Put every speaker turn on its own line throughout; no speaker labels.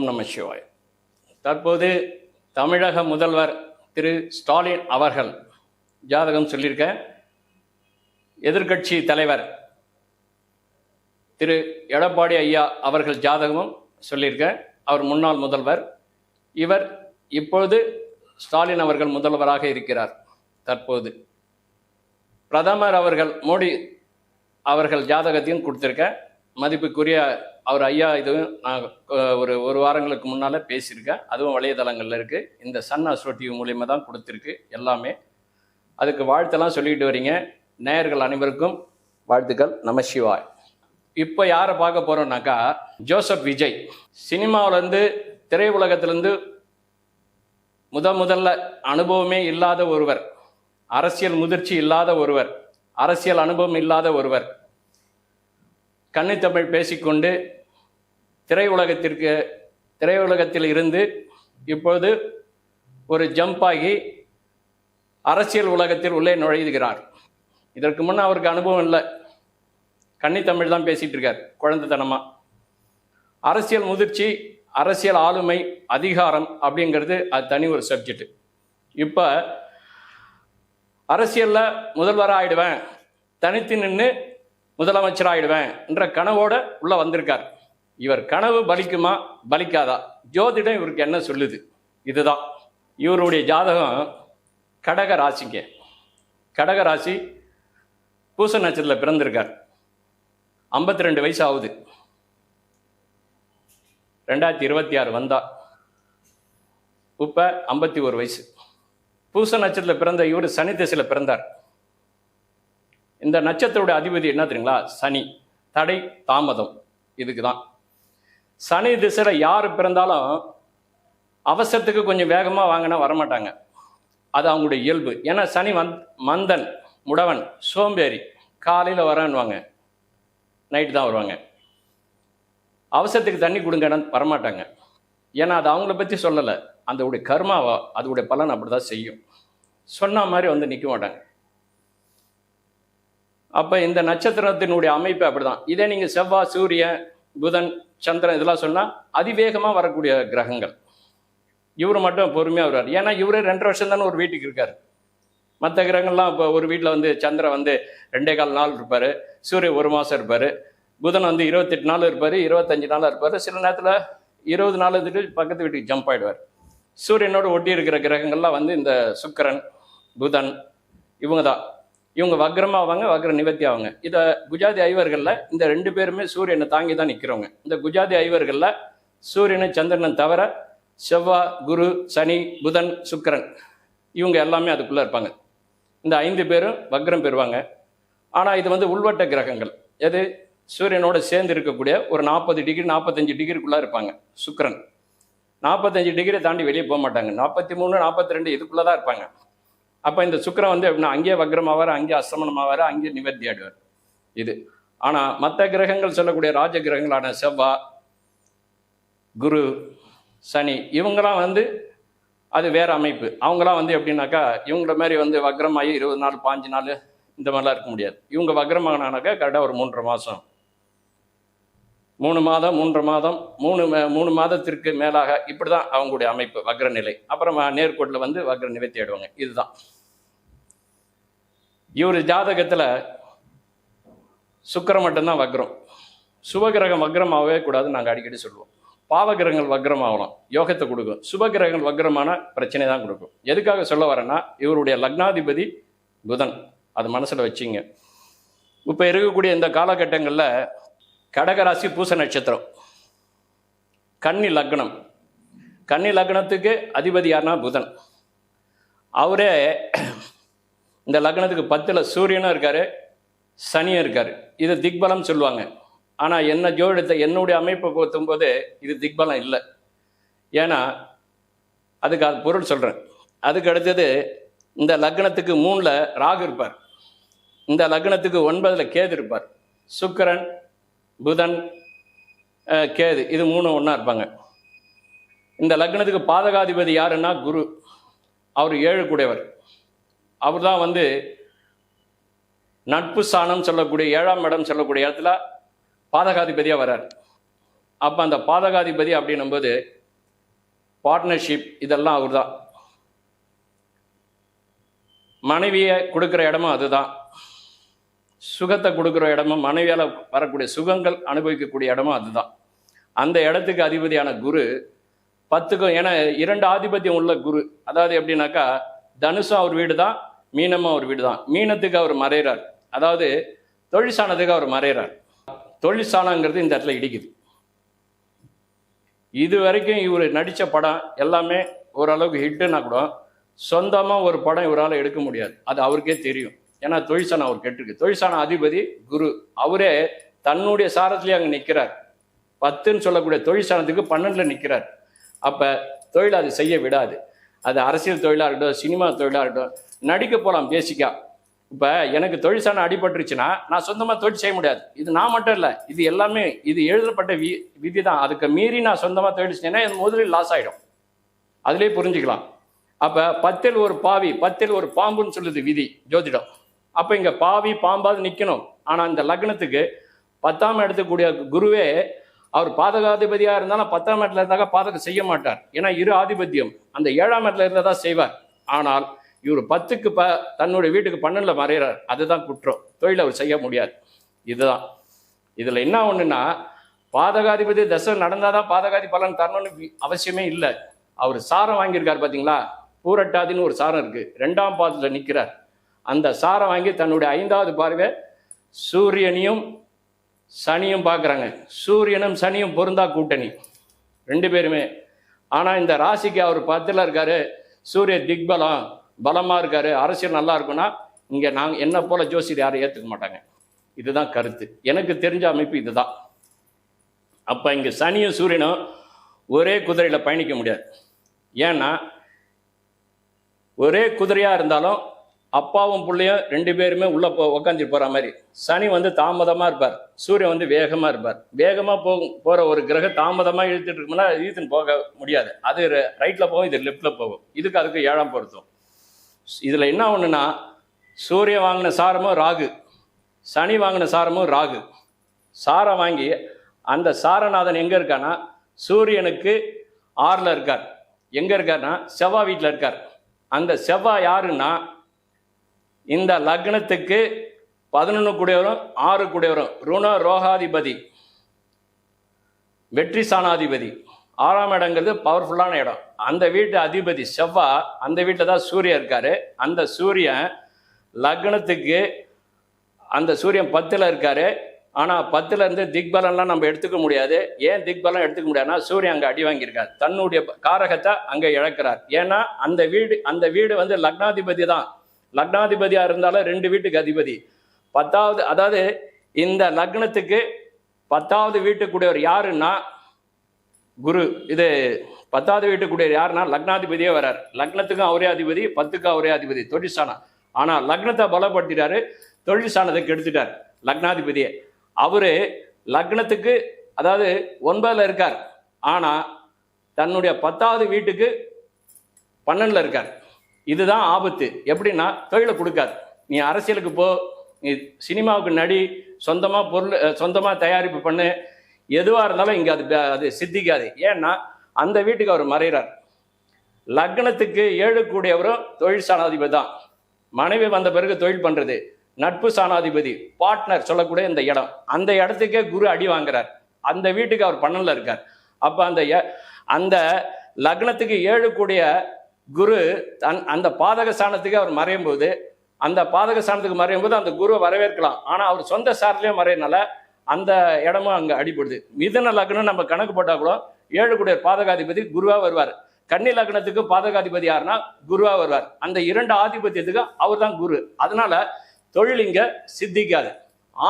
ஓம் நம சிவாய். தற்போது தமிழக முதல்வர் திரு ஸ்டாலின் அவர்கள் ஜாதகம் சொல்லியிருக்க எதிர்க்கட்சி தலைவர் திரு எடப்பாடி ஐயா அவர்கள் ஜாதகமும் சொல்லியிருக்க அவர் முன்னாள் முதல்வர். இவர் இப்பொழுது ஸ்டாலின் அவர்கள் முதல்வராக இருக்கிறார் தற்போது. பிரதமர் அவர்கள் மோடி அவர்கள் ஜாதகத்தையும் கொடுத்திருக்க மதிப்புக்குரிய அவர் ஐயா இதுவும் நான் ஒரு ஒரு வாரங்களுக்கு முன்னால் பேசியிருக்கேன். அதுவும் வலைதளங்களில் இருக்குது இந்த சன் அஸ்ட்ரோ டிவி மூலியமாக தான் கொடுத்துருக்கு எல்லாமே. அதுக்கு வாழ்த்தெல்லாம் சொல்லிட்டு வரீங்க. நேயர்கள் அனைவருக்கும் வாழ்த்துக்கள். நம சிவாய். இப்போ யாரை பார்க்க போகிறோம்னாக்கா ஜோசப் விஜய். சினிமாவிலேருந்து திரையுலகத்திலேருந்து முத முதல்ல அனுபவமே இல்லாத ஒருவர். அரசியல் முதிர்ச்சி இல்லாத ஒருவர். அரசியல் அனுபவம் இல்லாத ஒருவர். கன்னித்தமிழ் பேசிக்கொண்டு திரையுலகத்திற்கு திரையுலகத்தில் இருந்து இப்பொழுது ஒரு ஜம்ப் ஆகி அரசியல் உலகத்தில் உள்ளே நுழைகிறார். இதற்கு முன்னே அவருக்கு அனுபவம் இல்லை. கன்னித்தமிழ் தான் பேசிகிட்டு இருக்கார் குழந்தைத்தனமாக அரசியல் முதிர்ச்சி அரசியல் ஆளுமை அதிகாரம் அப்படிங்கிறது அது தனி ஒரு சப்ஜெக்ட் இப்போ அரசியலில் முதல்வராக ஆயிடுவேன். தனித்து நின்று முதலமைச்சர் ஆயிடுவேன் என்ற கனவோட உள்ள வந்திருக்கார். இவர் கனவு பலிக்குமா? பலிக்காதா? ஜோதிடம் இவருக்கு என்ன சொல்லுது? இதுதான். இவருடைய ஜாதகம் கடக ராசிங்க. கடக ராசி பூச நட்சத்திரத்தில் பிறந்திருக்கார். ஐம்பத்தி ரெண்டு வயசு ஆகுது ரெண்டாயிரத்தி இருபத்தி ஆறு வந்தா. இப்போ ஐம்பத்தி ஒரு வயசு. பூச நட்சத்திரத்தில் பிறந்த இவர் சனி திசையில் பிறந்தார். இந்த நட்சத்திரோட அதிபதி என்ன தெரியுங்களா? சனி. தடை தாமதம். இதுக்கு தான் சனி திசையில் யார் பிறந்தாலும் அவசரத்துக்கு கொஞ்சம் வேகமாக வாங்கினா வரமாட்டாங்க. அது அவங்களுடைய இயல்பு. ஏன்னா சனி வந் மந்தன் முடவன் சோம்பேறி காலையில் வரேன்னுவாங்க. நைட்டு தான் வருவாங்க. அவசரத்துக்கு தண்ணி கொடுங்கன்னு வரமாட்டாங்க. ஏன்னா அது அவங்கள பற்றி சொல்லலை. அந்த உடைய கர்மாவா அதோடைய பலன் அப்படி தான் செய்யும். சொன்ன மாதிரி வந்து நிற்க மாட்டாங்க. அப்போ இந்த நட்சத்திரத்தினுடைய அமைப்பு அப்படிதான். இதே நீங்கள் செவ்வாய் சூரியன் புதன் சந்திரன் இதெல்லாம் சொன்னால் அதிவேகமாக வரக்கூடிய கிரகங்கள். இவர் மட்டும் பொறுமையாக வருவார் ஏன்னா இவரே ரெண்டரை வருஷம் தானே ஒரு வீட்டுக்கு இருக்கார். மற்ற கிரகங்கள்லாம் இப்போ ஒரு வீட்டில் வந்து சந்திரன் வந்து ரெண்டே கால் நாள் இருப்பார் சூரியன் ஒரு மாதம் இருப்பார் புதன் வந்து இருபத்தெட்டு நாள் இருப்பார் இருபத்தஞ்சு நாளாக இருப்பார். சில நேரத்தில் இருபது நாள் இருந்துட்டு பக்கத்து வீட்டுக்கு ஜம்ப் ஆகிடுவார் சூரியனோடு ஒட்டி இருக்கிற கிரகங்கள்லாம் வந்து இந்த சுக்கரன் புதன் இவங்க தான் இவங்க வக்ரமாவாங்க வக்ர நிவர்த்தி ஆவாங்க. இதை குஜாதி ஐவர்களில் இந்த ரெண்டு பேருமே சூரியனை தாங்கி தான் நிற்கிறவங்க இந்த குஜாதி ஐவர்களில் சூரியனை சந்திரனை தவிர செவ்வாய் குரு சனி புதன் சுக்கரன் இவங்க எல்லாமே அதுக்குள்ளே இருப்பாங்க. இந்த ஐந்து பேரும் வக்ரம் பெறுவாங்க. ஆனால் இது வந்து உள்வட்ட கிரகங்கள். எது? சூரியனோட சேர்ந்து இருக்கக்கூடிய ஒரு நாற்பது டிகிரி நாற்பத்தஞ்சு டிகிரிக்குள்ளே இருப்பாங்க சுக்கரன். நாற்பத்தஞ்சு டிகிரி தாண்டி வெளியே போக மாட்டாங்க. நாற்பத்தி மூணு நாற்பத்தி ரெண்டு இதுக்குள்ளே தான் இருப்பாங்க. அப்போ இந்த சுக்கரம் வந்து எப்படின்னா அங்கேயே வக்ரமாவார் அங்கேயே அஸ்தமனமாவார் அங்கேயே நிவர்த்தி ஆடுவார் இது. ஆனால் மற்ற கிரகங்கள் சொல்லக்கூடிய ராஜ கிரகங்களான செவ்வா குரு சனி இவங்கெல்லாம் வந்து அது வேற அமைப்பு. அவங்களாம் வந்து எப்படின்னாக்கா இவங்கள மாதிரி வந்து வக்ரமாகி இருபது நாள் பாஞ்சு நாள் இந்த மாதிரிலாம் இருக்க முடியாது. இவங்க வக்ரமாகனாக்கா கரெக்டாக ஒரு மூன்றரை மாதம் மூணு மாதம் மூன்று மாதம் மூணு மே- மூணு மாதத்திற்கு மேலாக இப்படி தான் அவங்களுடைய அமைப்பு வக்ரநிலை. அப்புறம் நேர்கோட்டில் வந்து வக்ர தேடுவாங்க. இதுதான். இவர் ஜாதகத்தில் சுக்கிரம் மட்டும்தான் வக்ரம். சுபகிரகம் வக்ரமாகவே ஆகவே நாங்கள் அடிக்கடி சொல்லுவோம். பாவகிரகங்கள் வக்ரம் ஆகலாம் யோகத்தை கொடுக்கும். சுபகிரகங்கள் வக்ரமான பிரச்சனை தான் கொடுக்கும். எதுக்காக சொல்ல வரேன்னா இவருடைய லக்னாதிபதி புதன். அது மனசில் வச்சிங்க. இப்போ இருக்கக்கூடிய இந்த காலகட்டங்களில் கடகராசி பூச நட்சத்திரம். கன்னி லக்னம். கன்னி லக்னத்துக்கு அதிபதி யாருன்னா புதன். அவரே இந்த லக்னத்துக்கு பத்தில் சூரியனும் இருக்கார் சனியும் இருக்கார். இது திக்பலம் சொல்லுவாங்க. ஆனால் என்ன ஜோதிடத்தை என்னுடைய அமைப்பை பொறுத்தும்போது இது திக்பலம் இல்லை. ஏன்னா அதுக்கு அது பொருள் சொல்கிறேன் அதுக்கு அடுத்தது இந்த லக்னத்துக்கு மூணில் ராகு இருப்பார். இந்த லக்னத்துக்கு ஒன்பதில் கேது இருப்பார். சுக்கரன் புதன் கேது இது மூணு ஒன்றா இருப்பாங்க. இந்த லக்னத்துக்கு பாதகாதிபதி யாருன்னா குரு. அவர் ஏழு கூடையவர். அவர் தான் வந்து நட்பு ஸ்தானம் சொல்லக்கூடிய ஏழாம் இடம் சொல்லக்கூடிய இடத்துல பாதகாதிபதியாக வர்றார். அப்போ அந்த பாதகாதிபதி அப்படின்னும்போது பார்ட்னர்ஷிப் இதெல்லாம் அவர் தான் மனைவியை கொடுக்குற இடமும் அதுதான். சுகத்தை கொடுக்குற இடமும் மனைவியால் வரக்கூடிய சுகங்கள் அனுபவிக்கக்கூடிய இடமும் அதுதான். அந்த இடத்துக்கு அதிபதியான குரு பத்துக்கும் ஏன்னா இரண்டு ஆதிபத்தியம் உள்ள குரு. அதாவது எப்படின்னாக்கா தனுஷும் அவர் வீடு தான் மீனமும் அவர் வீடு தான் மீனத்துக்கு அவர் மறைகிறார் அதாவது தொழிற்சானத்துக்கு அவர் மறைகிறார் தொழிற்சானங்கிறது இந்த இடத்துல இடிக்குது. இது வரைக்கும் இவர் நடித்த படம் எல்லாமே ஓரளவுக்கு ஹிட்டுன்னா கூட சொந்தமாக ஒரு படம் இவரால் எடுக்க முடியாது. அது அவருக்கே தெரியும். ஏன்னா தொழிற்சானம் அவர் கெட்டிருக்கு. தொழிற்சான அதிபதி குரு அவரே தன்னுடைய சாரத்திலே அங்கே நிற்கிறார் பத்துன்னு சொல்லக்கூடிய தொழிற்சானத்துக்கு பன்னெண்டில் நிற்கிறார் அப்போ தொழில் அது செய்ய விடாது. அது அரசியல் தொழிலாக இருக்கட்டும் சினிமா தொழிலாக இருக்கட்டும் நடிக்க போகலாம் பேசிக்காக இப்போ எனக்கு தொழிற்சாலை அடிபட்டுருச்சுன்னா நான் சொந்தமாக தொழில் செய்ய முடியாது. இது நான் மட்டும் இல்லை இது எல்லாமே இது எழுதப்பட்ட வி விதி தான் அதுக்கு மீறி நான் சொந்தமாக தொழில் செஞ்சேன்னா என் முதலில் லாஸ் ஆகிடும் அதுலேயே புரிஞ்சுக்கலாம். அப்போ பத்தில் ஒரு பாவி பத்தில் ஒரு பாம்புன்னு சொல்லுது விதி ஜோதிடம். அப்போ இங்கே பாவி பாம்பாவது நிற்கணும் ஆனால் இந்த லக்னத்துக்கு பத்தாம் இடத்துக்கூடிய குருவே அவர் பாதகாதிபதியாக இருந்தாலும் பத்தாம் இடத்துல இருந்தாக்க பாதகம் செய்ய மாட்டார். ஏன்னா இரு ஆதிபத்தியம். அந்த ஏழாம் இடத்துல இருந்தால் தான் செய்வார். ஆனால் இவர் பத்துக்கு ப தன்னுடைய வீட்டுக்கு பன்னெண்டில் மறைகிறார் அதுதான் குற்றம். தொழில் அவர் செய்ய முடியாது. இதுதான். இதில் என்ன ஒன்றுன்னா பாதகாதிபதி தசை நடந்தால் தான் பாதகாதி பலன் தரணும்னு அவசியமே இல்லை. அவர் சாரம் வாங்கியிருக்கார் பார்த்தீங்களா பூரட்டாதின்னு ஒரு சாரம் இருக்குது ரெண்டாம் பாதத்தில் நிற்கிறார் அந்த சாரம் வாங்கி தன்னுடைய ஐந்தாவது பார்வை சூரியனையும் சனியும் பார்க்குறாங்க. சூரியனும் சனியும் பொருந்தா கூட்டணி. ரெண்டு பேருமே. ஆனால் இந்த ராசிக்கு அவர் பத்தில் இருக்காரு. சூரிய திக்பலம் பலமாக இருக்கார். அரசியல் நல்லா இருக்குன்னா இங்கே நாங்கள் என்ன போல ஜோசியர் யாரும் ஏற்றுக்க மாட்டாங்க. இதுதான் கருத்து. எனக்கு தெரிஞ்ச அமைப்பு இதுதான். அப்போ இங்கே சனியும் சூரியனும் ஒரே குதிரையில் பயணிக்க முடியாது. ஏன்னா ஒரே குதிரையாக இருந்தாலும் அப்பாவும் பிள்ளையும் ரெண்டு பேருமே உள்ளே போ உக்காந்துட்டு போகிற மாதிரி. சனி வந்து தாமதமாக இருப்பார். சூரியன் வந்து வேகமாக இருப்பார். வேகமாக போகும் போகிற ஒரு கிரகம் தாமதமாக இழுத்துட்டு இருக்கும்னா இழுத்துன்னு போக முடியாது. அது ரைட்டில் போகும் இது லெஃப்டில் போகும். இதுக்கு அதுக்கு ஏழாம் பொருத்தம். இதில் என்ன ஒன்றுனா சூரியன் வாங்கின சாரமும் ராகு. சனி வாங்கின சாரமும் ராகு. சாரம் வாங்கி அந்த சாரநாதன் எங்கே இருக்கான்னா சூரியனுக்கு ஆறில் இருக்கார். எங்கே இருக்கார்னா செவ்வாய் வீட்டில் இருக்கார். அந்த செவ்வாய் யாருன்னா இந்த லக்னத்துக்கு பதினொன்று கூடியவரும் ஆறு கூடியவரும். ருண ரோகாதிபதி. வெற்றி சாணாதிபதி. ஆறாம் இடங்கிறது பவர்ஃபுல்லான இடம். அந்த வீட்டு அதிபதி செவ்வா அந்த வீட்டில் தான் சூரியன் இருக்கார். அந்த சூரியன் லக்னத்துக்கு அந்த சூரியன் பத்தில் இருக்கார். ஆனால் பத்துலேருந்து திக்பலம்லாம் நம்ம எடுத்துக்க முடியாது. ஏன் திக்பலம் எடுத்துக்க முடியாதுன்னா சூரியன் அங்கே அடி வாங்கியிருக்கார். தன்னுடைய காரகத்தை அங்கே இழக்கிறார். ஏன்னா அந்த வீடு அந்த வீடு வந்து லக்னாதிபதி தான். லக்னாதிபதியாக இருந்தாலும் ரெண்டு வீட்டுக்கு அதிபதி. பத்தாவது அதாவது இந்த லக்னத்துக்கு பத்தாவது வீட்டுக்குடையவர் யாருன்னா குரு. இது பத்தாவது வீட்டுக்குடையவர் யாருன்னா லக்னாதிபதியே வரார். லக்னத்துக்கும் அவரே அதிபதி பத்துக்கும் அவரே அதிபதி தொழிற்சானம் ஆனால் லக்னத்தை பலப்படுத்திட்டாரு தொழிற்சானத்தை கெடுத்துட்டார் லக்னாதிபதியே. அவர் லக்னத்துக்கு அதாவது ஒன்பதில் இருக்கார். ஆனால் தன்னுடைய பத்தாவது வீட்டுக்கு பன்னெண்டில் இருக்கார். இதுதான் ஆபத்து. எப்படின்னா தொழிலை கொடுக்காது. நீ அரசியலுக்கு போ நீ சினிமாவுக்கு நடி சொந்தமாக பொருள் சொந்தமாக தயாரிப்பு பண்ணு. எதுவாக இருந்தாலும் இங்கே அது அது சித்திக்காது. ஏன்னா அந்த வீட்டுக்கு அவர் மறைகிறார் லக்னத்துக்கு ஏழு கூடியவரும் தொழில் சாணாதிபதி தான். மனைவி வந்த பிறகு தொழில் பண்ணுறது நட்பு சாணாதிபதி பார்ட்னர் சொல்லக்கூடிய இந்த இடம். அந்த இடத்துக்கே குரு அடி வாங்குறார். அந்த வீட்டுக்கு அவர் பண்ணல இருக்கார். அப்போ அந்த எ- அந்த லக்னத்துக்கு ஏழு கூடிய குரு தன் அந்த பாதக ஸ்தானத்துக்கு அவர் மறையும் போது அந்த பாதக ஸ்தானத்துக்கு மறையும் போது அந்த குருவை வரவேற்கலாம். ஆனால் அவர் சொந்த சார்லேயே மறையனால அந்த இடமும் அங்கே அடிபடுது. மிதன லக்னம் நம்ம கணக்கு போட்டால் கூட ஏழு குடியர் பாதகாதிபதி குருவாக வருவார். கன்னி லக்னத்துக்கு பாதகாதிபதி யாருன்னா குருவாக வருவார். அந்த இரண்டு ஆதிபத்தியத்துக்கு அவர் தான் குரு. அதனால தொழில் இங்கே சித்திக்காது.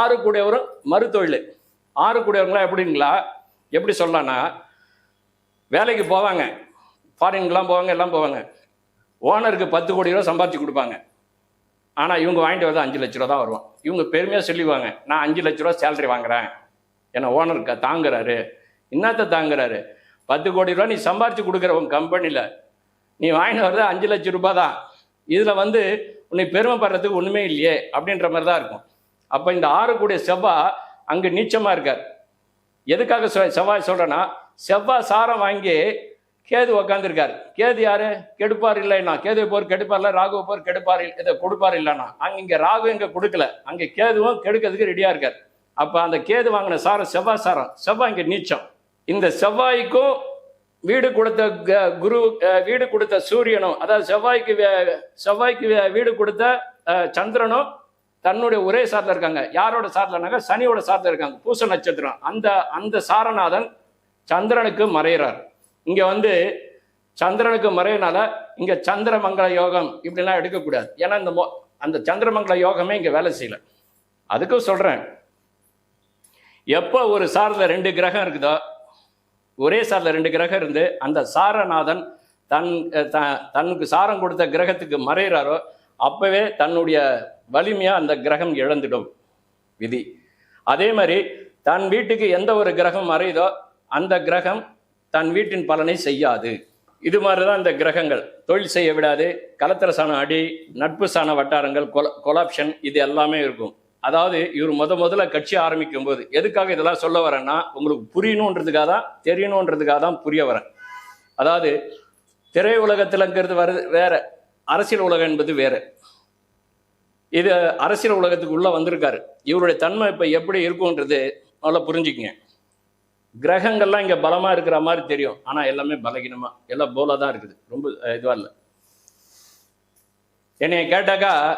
ஆறு கூடியவரும் மறுத்தொழில் ஆறு கூடியவங்களாம் எப்படிங்களா? எப்படி சொல்லலாம்னா வேலைக்கு போவாங்க. ஃபாரின்க்கெலாம் போவாங்க எல்லாம் போவாங்க. ஓனருக்கு பத்து கோடி ரூபா சம்பாதிச்சு கொடுப்பாங்க. ஆனால் இவங்க வாங்கிட்டு வரது அஞ்சு லட்ச ரூபா தான் வருவான் இவங்க பெருமையாக சொல்லிவாங்க நான் அஞ்சு லட்ச ரூபா சேலரி வாங்குறேன். ஏன்னா ஓனருக்கு தாங்குறாரு. என்னத்தை தாங்குறாரு? பத்து கோடி ரூபா நீ சம்பாரிச்சு கொடுக்குற உன் கம்பெனியில் நீ வாங்கிட்டு வர்றது அஞ்சு லட்சம் ரூபா தான் இதில் வந்து உன்னை பெருமைப்படுறதுக்கு ஒன்றுமே இல்லையே அப்படின்ற மாதிரி தான் இருக்கும். அப்போ இந்த ஆறு கூடிய செவ்வா அங்கே நீச்சமாக இருக்கார். எதுக்காக செவ்வாய் சொல்கிறேன்னா செவ்வாய் சாரம் வாங்கி கேது உக்காந்துருக்காரு. கேது யாரு? கெடுப்பார் இல்லைன்னா. கேது போர் கெடுப்பார்ல ராகு போர் கெடுப்பார் இதை கொடுப்பார் இல்லைன்னா. அங்க இங்க ராகு இங்க கொடுக்கல. அங்க கேதுவும் கெடுக்கிறதுக்கு ரெடியா இருக்காரு. அப்ப அந்த கேது வாங்கின சாரம் செவ்வாய் சாரம். செவ்வாய் இங்க நீச்சம். இந்த செவ்வாய்க்கும் வீடு கொடுத்த க- குரு வீடு கொடுத்த சூரியனும் அதாவது செவ்வாய்க்கு வே- செவ்வாய்க்கு வே- வீடு கொடுத்த சந்திரனும் தன்னுடைய ஒரே சார்ல இருக்காங்க. யாரோட சார்லனாக்க சனியோட சார்ல இருக்காங்க. பூச நட்சத்திரம். அந்த அந்த சாரநாதன் சந்திரனுக்கு மறைகிறார் இங்க வந்து சந்திரனுக்கு மறையனால இங்க சந்திரமங்கல யோகம் இப்படிலாம் எடுக்கக்கூடாது. ஏன்னா இந்த மோ அந்த சந்திரமங்கல யோகமே இங்க வேலை செய்யல. அதுக்கும் சொல்றேன். எப்போ ஒரு சாரில் ரெண்டு கிரகம் இருக்குதோ ஒரே சாரில் ரெண்டு கிரகம் இருந்து அந்த சாரநாதன் தன் த- தனக்கு சாரம் கொடுத்த கிரகத்துக்கு மறையிறாரோ அப்போவே தன்னுடைய வலிமையாக அந்த கிரகம் இழந்துடும் விதி. அதே மாதிரி தன் வீட்டுக்கு எந்த ஒரு கிரகம் மறையுதோ அந்த கிரகம் தன் வீட்டின் பலனை செய்யாது. இது மாதிரி தான் இந்த கிரகங்கள். தொழில் செய்ய விடாது கலத்திர சாண அடி நட்பு சாண வட்டாரங்கள் கொல கொலாப்ஷன் இது எல்லாமே இருக்கும். அதாவது இவர் முத முதல்ல கட்சி ஆரம்பிக்கும் போது எதுக்காக இதெல்லாம் சொல்ல வரேன்னா உங்களுக்கு புரியணுன்றதுக்காக தான் தெரியணுன்றதுக்காக தான் புரிய வரேன். அதாவது திரை உலகத்திலங்கிறது வருது வேற அரசியல் உலகம் என்பது வேறு. இது அரசியல் உலகத்துக்கு உள்ளே வந்திருக்காரு. இவருடைய தன்மை இப்போ எப்படி இருக்குன்றது நல்லா புரிஞ்சுக்குங்க. கிரகங்கள்லாம் இங்கே பலமாக இருக்கிற மாதிரி தெரியும். ஆனால் எல்லாமே பலகீனமாக எல்லாம் போலாக தான் இருக்குது. ரொம்ப இதுவாக இல்லை. என்னைய கேட்டாக்கா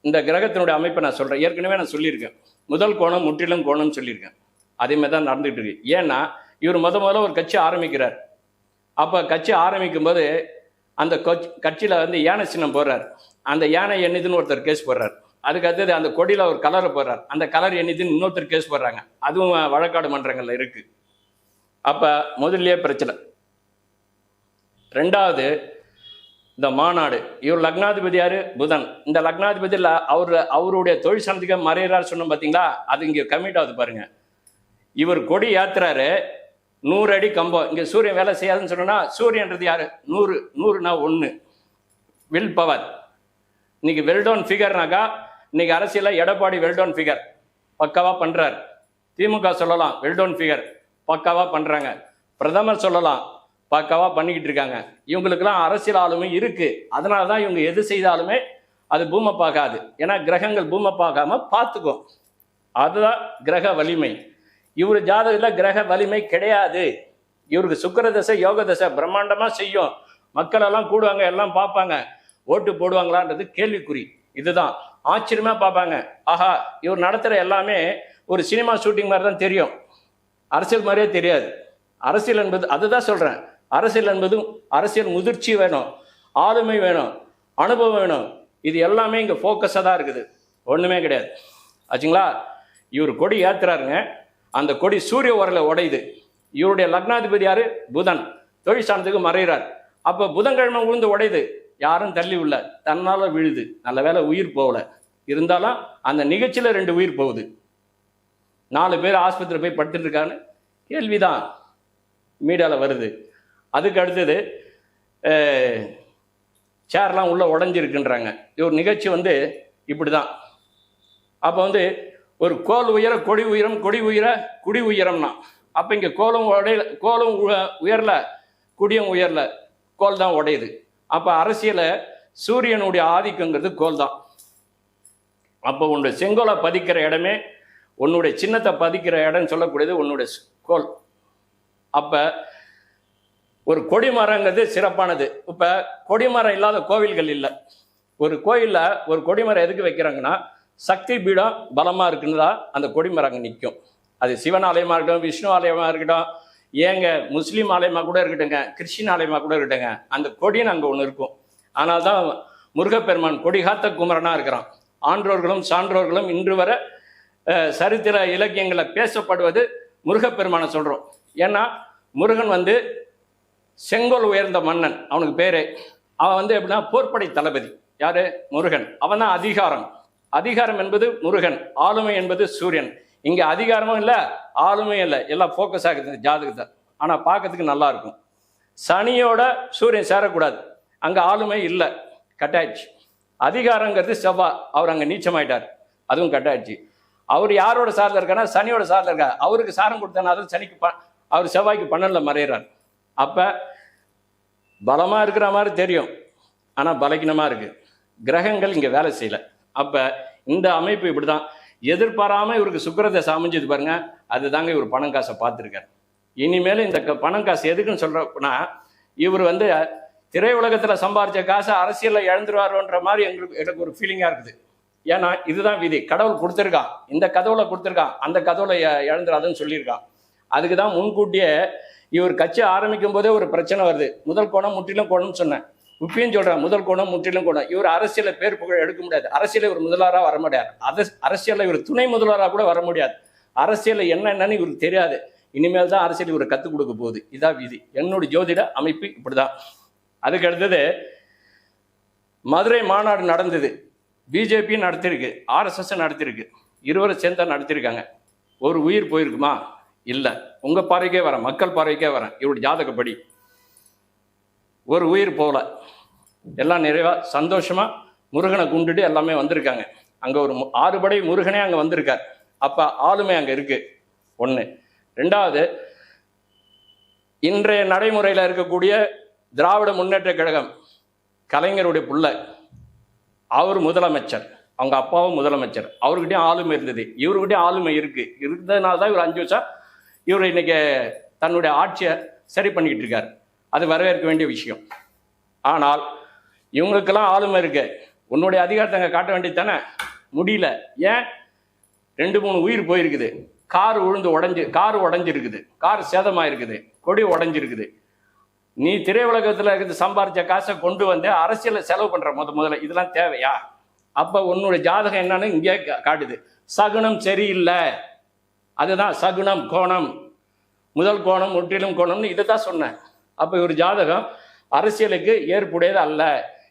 இந்த கிரகத்தினுடைய அமைப்பை நான் சொல்கிறேன் ஏற்கனவே நான் சொல்லியிருக்கேன். முதல் கோணம் முற்றிலும் கோணம்னு சொல்லியிருக்கேன். அதே மாதிரி தான் நடந்துகிட்டு இருக்கு. ஏன்னா இவர் முத முதல்ல ஒரு கட்சி ஆரம்பிக்கிறார். அப்போ கட்சி ஆரம்பிக்கும் போது அந்த கொச்- வந்து யானை சின்னம் போடுறார். அந்த யானை என்னதுன்னு ஒருத்தர் கேஸ் போடுறார். அதுக்கு அடுத்தது அந்த கொடியில் ஒரு கலரை போடுறார். அந்த கலர் என்னதுன்னு இன்னொருத்தர் கேஸ் போடுறாங்க. அதுவும் வழக்காடு மன்றங்களில் இருக்குது அப்போ முதல்லையே பிரச்சனை. ரெண்டாவது இந்த மாநாடு. இவர் லக்னாதிபதி யாரு? புதன். இந்த லக்னாதிபதியில் அவர் அவருடைய தொழில் சனத்துக்கு மறையிறார் சொன்னோம் பார்த்தீங்களா அது இங்கே கம்மிட் ஆகுது பாருங்க. இவர் கொடி ஏத்துறாரு. நூறு அடி கம்பம். இங்கே சூரியன் வேலை செய்யாதுன்னு சொன்னா சூரியன்றது யாரு? நூறு நூறுனா ஒன்று வில் பவர் இன்னைக்கு வெல்டோன் ஃபிகர்னாக்கா இன்னைக்கு அரசியலில் எடப்பாடி வெல்டோன் ஃபிகர் பக்காவா பண்றார். திமுக சொல்லலாம் வெல்டோன் ஃபிகர் பக்காவா பண்றாங்க. பிரதமர் சொல்லலாம் பக்காவா பண்ணிக்கிட்டு இருக்காங்க. இவங்களுக்கெல்லாம் அரசியல் ஆளுமை இருக்கு. அதனால தான் இவங்க எது செய்தாலுமே அது பூமை பார்க்காது ஏன்னா கிரகங்கள் பூமை பார்க்காம பார்த்துக்கும். அதுதான் கிரக வலிமை. இவர் ஜாதகத்தில் கிரக வலிமை கிடையாது. இவருக்கு சுக்கர தசை யோக தசை பிரம்மாண்டமா செய்யும். மக்கள் எல்லாம் கூடுவாங்க எல்லாம் பார்ப்பாங்க. ஓட்டு போடுவாங்களான்றது கேள்விக்குறி. இதுதான். ஆச்சரியமாக பார்ப்பாங்க. ஆஹா இவர் நடத்துகிற எல்லாமே ஒரு சினிமா ஷூட்டிங் மாதிரி தான் தெரியும். அரசியல் மாதிரியே தெரியாது. அரசியல் என்பது அதுதான் சொல்கிறேன் அரசியல் என்பது அரசியல் முதிர்ச்சி வேணும் ஆளுமை வேணும் அனுபவம் வேணும். இது எல்லாமே இங்கே ஃபோக்கஸாக தான் இருக்குது. ஒன்றுமே கிடையாது. ஆச்சுங்களா? இவர் கொடி ஏற்றுறாருங்க அந்த கொடி சூரிய உரல உடையுது. இவருடைய லக்னாதிபதி யார்? புதன். தொழிற்சாலத்துக்கு மறைகிறார் அப்போ புதன்கிழமை விழுந்து உடையுது. யாரும் தள்ளி உள்ள. தன்னால விழுது. நல்ல வேளை உயிர் போகல. இருந்தாலும் அந்த நிகழ்ச்சியில் ரெண்டு உயிர் போகுது. நாலு பேர் ஆஸ்பத்திரி போய் படுத்துட்டு இருக்கான்னு கேள்விதான். மீடியாவில் வருது. அதுக்கு அடுத்தது சேர்லாம் உள்ளே உடஞ்சிருக்குன்றாங்க. இது ஒரு நிகழ்ச்சி வந்து இப்படி தான் அப்போ வந்து ஒரு கோல் உயர கொடி உயரம் கொடி உயர குடி உயரம்னா அப்போ இங்கே கோலம் உடைய கோலம் உ- உயரல குடியும் உயரல கோல் தான் உடையுது. அப்போ அரசியலை சூரியனுடைய ஆதிக்கங்கிறது கோல் தான் அப்போ உன்னுடைய செங்கோலை பதிக்கிற இடமே உன்னுடைய சின்னத்தை பதிக்கிற இடம்னு சொல்லக்கூடியது உன்னுடைய கோல். அப்போ ஒரு கொடிமரங்கிறது சிறப்பானது. இப்போ கொடிமரம் இல்லாத கோவில்கள் இல்லை. ஒரு கோயிலில் ஒரு கொடிமரம் எதுக்கு வைக்கிறாங்கன்னா சக்தி பீடம் பலமாக இருக்குன்னு தான் அந்த கொடிமரம் அங்கே நிற்கும் அது சிவன் ஆலயமாக இருக்கட்டும் விஷ்ணு ஆலயமாக இருக்கட்டும் ஏங்க முஸ்லீம் ஆலயமா கூட இருக்கட்டுங்க கிறிஸ்டின் ஆலயமா கூட இருக்கட்டுங்க அந்த கொடின்னு அங்கே ஒன்று இருக்கும். ஆனால் தான் முருகப்பெருமான் கொடிகாத்த குமரனாக இருக்கிறான். ஆன்றோர்களும் சான்றோர்களும் இன்று வர சரித்திர இலக்கியங்களில் பேசப்படுவது முருகப்பெருமானை சொல்கிறோம் ஏன்னா முருகன் வந்து செங்கோல் உயர்ந்த மன்னன் அவனுக்கு பேர். அவன் வந்து எப்படின்னா போர்ப்படை தளபதி. யாரு? முருகன். அவன் தான் அதிகாரம். அதிகாரம் என்பது முருகன். ஆளுமை என்பது சூரியன். இங்கே அதிகாரமும் இல்லை ஆளுமையும் இல்லை. எல்லாம் ஃபோக்கஸ் ஆகுது இந்த ஜாதகத்தை. ஆனால் பார்க்கறதுக்கு நல்லா இருக்கும். சனியோட சூரியன் சேரக்கூடாது. அங்கே ஆளுமை இல்லை. கட்டாயிடுச்சு. அதிகாரங்கிறது செவ்வா. அவர் அங்கே நீச்சமாயிட்டார். அதுவும் கட்டாயிடுச்சு. அவர் யாரோட சார்ல இருக்கானா சனியோட சார்ல இருக்கா அவருக்கு சாரம் கொடுத்தனா அதுவும் சனிக்கு ப- அவர் செவ்வாய்க்கு பன்னெண்டில் மறையிறார். அப்போ பலமாக இருக்கிற மாதிரி தெரியும். ஆனால் பலகீனமாக இருக்குது கிரகங்கள் இங்கே வேலை செய்யல. அப்போ இந்த அமைப்பு இப்படி தான் எதிர்பாராமல் இவருக்கு சுக்கரத்தை அமைஞ்சது பாருங்க அதுதாங்க இவர் பணம் காசை பார்த்துருக்காரு. இனிமேல் இந்த க- பணம் காசு எதுக்குன்னு சொல்றப்பனா இவர் வந்து திரையுலகத்தில் சம்பாரித்த காசை அரசியலில் இழந்துருவாரோன்ற மாதிரி எங்களுக்கு எனக்கு ஒரு ஃபீலிங்காக இருக்குது. ஏன்னா இதுதான் விதி. கடவுள் கொடுத்துருக்கான். இந்த கதவுல கொடுத்துருக்கான். அந்த கதவுல இழந்துடாதுன்னு சொல்லியிருக்கான். அதுக்கு தான் முன்கூட்டியே இவர் கட்சி ஆரம்பிக்கும் போதே ஒரு பிரச்சனை வருது. முதல் கோணம் முற்றிலும் கோணம்னு சொன்னேன். இப்பயும் சொல்றேன் முதல் கோணம் முற்றிலும் கோணம். இவர் அரசியல பேர் புகழ் எடுக்க முடியாது. அரசியல இவர் முதல்வராக வர முடியாது. அரசியல இவர் துணை முதல்வராக கூட வர முடியாது. அரசியல்ல என்னென்னு இவருக்கு தெரியாது. இனிமேல் தான் அரசியல் இவர் கற்றுக் கொடுக்க போகுது. இதான் விதி. என்னோட ஜோதிட அமைப்பு இப்படிதான். அதுக்கு அடுத்தது மதுரை மாநாடு நடந்தது. பிஜேபி நடத்திருக்கு ஆர்எஸ்எஸ் நடத்திருக்கு. இருவரும் சேர்ந்தா நடத்திருக்காங்க. ஒரு உயிர் போயிருக்குமா? இல்லை. உங்கள் பார்வைக்கே வரேன். மக்கள் பார்வைக்கே வரேன். இவருடைய ஜாதகப்படி. ஒரு உயிர் போகல. எல்லாம் நிறைவாக சந்தோஷமாக முருகனை குண்டுட்டு எல்லாமே வந்திருக்காங்க. அங்கே ஒரு மு- ஆறு படை முருகனே அங்கே வந்திருக்கார். அப்போ ஆளுமை அங்கே இருக்குது ஒன்று ரெண்டாவது இன்றைய நடைமுறையில் இருக்கக்கூடிய திராவிட முன்னேற்ற கழகம் கலைஞருடைய புள்ள அவர் முதலமைச்சர். அவங்க அப்பாவும் முதலமைச்சர். அவர்கிட்டயும் ஆளுமை இருந்தது. இவர்கிட்டயும் ஆளுமை இருக்குது இருந்ததுனால தான் இவர் அஞ்சு வருஷம் இவர் இன்னைக்கு தன்னுடைய ஆட்சியை சரி பண்ணிக்கிட்டு இருக்கார். அது வரவேற்க வேண்டிய விஷயம். ஆனால் இவங்களுக்கெல்லாம் ஆளுமை இருக்கு. உன்னுடைய அதிகாரத்தை அங்கே காட்ட வேண்டியது தானே முடியல. ஏன்? ரெண்டு மூணு உயிர் போயிருக்குது. கார் உழுந்து உடஞ்சி கார் உடஞ்சிருக்குது. கார் சேதமாயிருக்குது. கொடி உடஞ்சிருக்குது. நீ திரையுலகத்தில் இருந்து சம்பாரித்த காசை கொண்டு வந்து அரசியலில் செலவு பண்ணுற முத முதல்ல. இதெல்லாம் தேவையா? அப்போ உன்னுடைய ஜாதகம் என்னன்னு இங்கே கா- காட்டுது. சகுனம் சரியில்லை. அதுதான் சகுனம் கோணம். முதல் கோணம் முற்றிலும் கோணம்னு இதை தான் சொன்னேன். அப்போ இவர் ஜாதகம் அரசியலுக்கு ஏற்புடையது அல்ல.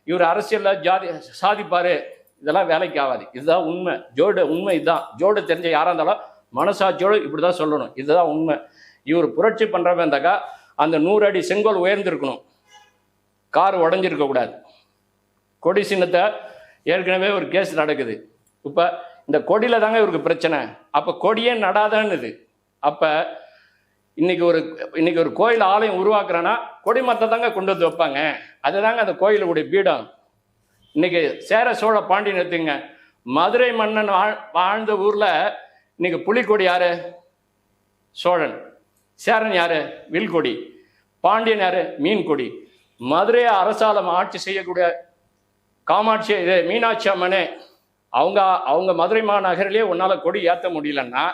இவர் அரசியலில் ஜாதி சாதிப்பார். இதெல்லாம் வேலைக்கு ஆகாது. இதுதான் உண்மை. ஜோட உண்மை இதுதான். ஜோட தெரிஞ்ச யாராக இருந்தாலும் மனசாட்சியோடு இப்படி தான் சொல்லணும். இதுதான் உண்மை. இவர் புரட்சி பண்ணுறவன் இருந்தாக்கா அந்த நூறு அடி செங்கோல் உயர்ந்திருக்கணும். கார் உடஞ்சிருக்கக்கூடாது கொடி சின்னத்தை ஏற்கனவே ஒரு கேஸ் நடக்குது. இப்போ இந்த கொடியில் தாங்க இவருக்கு பிரச்சனை. அப்போ கொடியே நடாதன்னுது. அப்போ இன்னைக்கு ஒரு இன்னைக்கு ஒரு கோயில் ஆலயம் உருவாக்குறேன்னா கொடிமரத்தை தாங்க கொண்டு வந்து வைப்பாங்க. அதுதாங்க அந்த கோயிலுடைய பீடம். இன்னைக்கு சேர சோழ பாண்டியன் எடுத்துங்க மதுரை மன்னன் வாழ் வாழ்ந்த ஊரில் இன்னைக்கு புலிக்கொடி யாரு? சோழன். சேரன் யாரு? வில்கொடி. பாண்டியன் யாரு? மீன்கொடி. மதுரையை மதுரை அரசாலம் ஆட்சி செய்யக்கூடிய காமாட்சி இது மீனாட்சி அம்மனே. அவங்க அவங்க மதுரை மாநகரிலே உன்னால கொடி ஏற்ற முடியலன்னா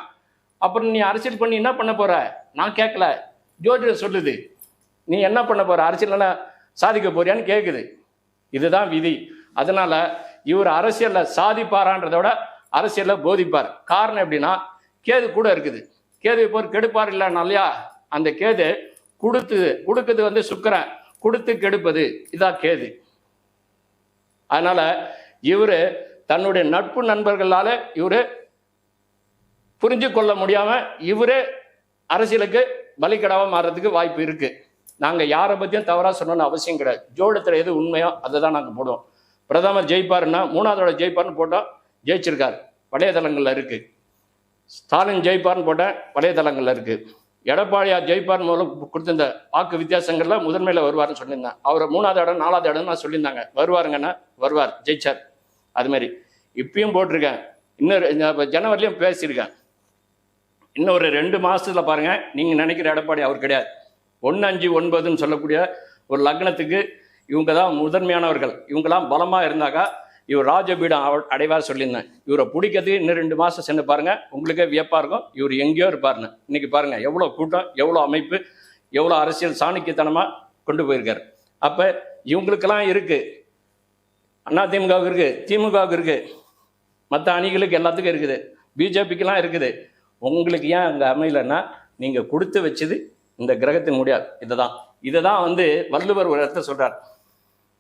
அப்புறம் நீ அரசியல் பண்ணி என்ன பண்ண போற? நான் கேட்கல ஜோதிடர் சொல்லுது. நீ என்ன பண்ண போற? அரசியல் சாதிக்க போறியான்னு கேட்குது இதுதான் விதி. அதனால இவர் அரசியல்ல சாதிப்பாரான்றதோட விட அரசியல்ல போதிப்பார். காரணம் எப்படின்னா கேது கூட இருக்குது. கேது இப்போ கெடுப்பார் இல்லைன்னா இல்லையா? அந்த கேது கொடுத்து கொடுக்குது வந்து சுக்கரன். கொடுத்து கெடுப்பது. இதான் கேது. அதனால இவர் தன்னுடைய நட்பு நண்பர்களால இவர் புரிஞ்சு கொள்ள முடியாம இவரே அரசியலுக்கு பலிக்கடாவா மாறுறதுக்கு வாய்ப்பு இருக்கு. நாங்க யாரை பத்தியும் தவறா சொல்லணும்னு அவசியம் கிடையாது. ஜோடத்துல எது உண்மையோ அதை தான் நாங்க போடுவோம். பிரதமர் ஜெயிப்பாருன்னா மூணாவதோட ஜெயிப்பார்னு போட்டோம் ஜெயிச்சிருக்கார். வலைதளங்கள்ல இருக்கு. ஸ்டாலின் ஜெயிப்பார்னு போட்டேன் வலைதளங்கள்ல இருக்கு. எடப்பாடியார் ஜெயிப்பார் மூலம் கொடுத்திருந்த வாக்கு வித்தியாசங்கள்ல முதன்மையில வருவார்னு சொல்லியிருந்தேன். அவரை மூணாவது இடம் நாலாவது இடம் நான் சொல்லியிருந்தாங்க. வருவாருங்கன்னா வருவார் ஜெயிச்சார். அது மாதிரி. இப்பயும் போட்டிருக்கேன். இன்னொரு ஜனவரிலையும் பேசியிருக்கேன். இன்னும் ஒரு ரெண்டு மாதத்தில் பாருங்கள் நீங்கள் நினைக்கிற எடப்பாடி அவர் கிடையாது. ஒன்று அஞ்சு ஒன்பதுன்னு சொல்லக்கூடிய ஒரு லக்னத்துக்கு இவங்க தான் முதன்மையானவர்கள். இவங்கெல்லாம் பலமாக இருந்தாக்கா இவர் ராஜபீடம் அவ- அடைவார் சொல்லியிருந்தேன். இவரை பிடிக்கிறதுக்கு இன்னும் ரெண்டு மாதம் சென்று பாருங்கள் உங்களுக்கே வியப்பாக இருக்கும். இவர் எங்கேயோ இருப்பார்னு இன்னைக்கு பாருங்கள் எவ்வளோ கூட்டம் எவ்வளோ அமைப்பு எவ்வளோ அரசியல் சாணிக்கத்தனமாக கொண்டு போயிருக்காரு. அப்போ இவங்களுக்கெல்லாம் இருக்குது அண்ணா திமுகவுக்கு இருக்குது திமுகவுக்கு இருக்குது மற்ற அணிகளுக்கு எல்லாத்துக்கும் இருக்குது. பிஜேபிக்கெல்லாம் இருக்குது. உங்களுக்கு ஏன் அங்கே அமையலைன்னா நீங்கள் கொடுத்து வச்சது இந்த கிரகத்தின் முடியாது இதை தான் இதை தான் வந்து வள்ளுவர் ஒரு இடத்த சொல்கிறார்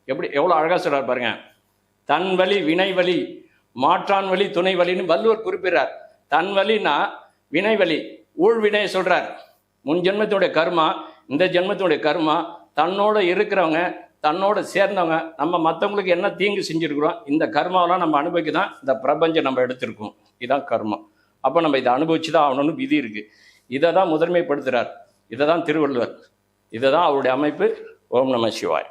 எப்படி எவ்வளோ அழகாக சொல்கிறார் பாருங்க. தன் வழி வினை வழி மாற்றான் வழி துணை வழின்னு வள்ளுவர் குறிப்பிடுறார். தன் வழினா வினை வழி ஊழ்வினை சொல்கிறார் முன் ஜென்மத்தினுடைய கர்மா இந்த ஜென்மத்தினுடைய கர்மா தன்னோட இருக்கிறவங்க தன்னோட சேர்ந்தவங்க நம்ம மற்றவங்களுக்கு என்ன தீங்கு செஞ்சுருக்குறோம் இந்த கர்மாவெல்லாம் நம்ம அனுபவிக்க தான் இந்த பிரபஞ்சம் நம்ம எடுத்திருக்கோம். இதுதான் கர்மம் அப்போ நம்ம இதை அனுபவிச்சு தான் ஆகணும்னு விதி இருக்குது இதை தான் முதன்மைப்படுத்துகிறார் இதை தான் திருவள்ளுவர். இதை தான் அவருடைய அமைப்பு. ஓம் நம சிவாய்.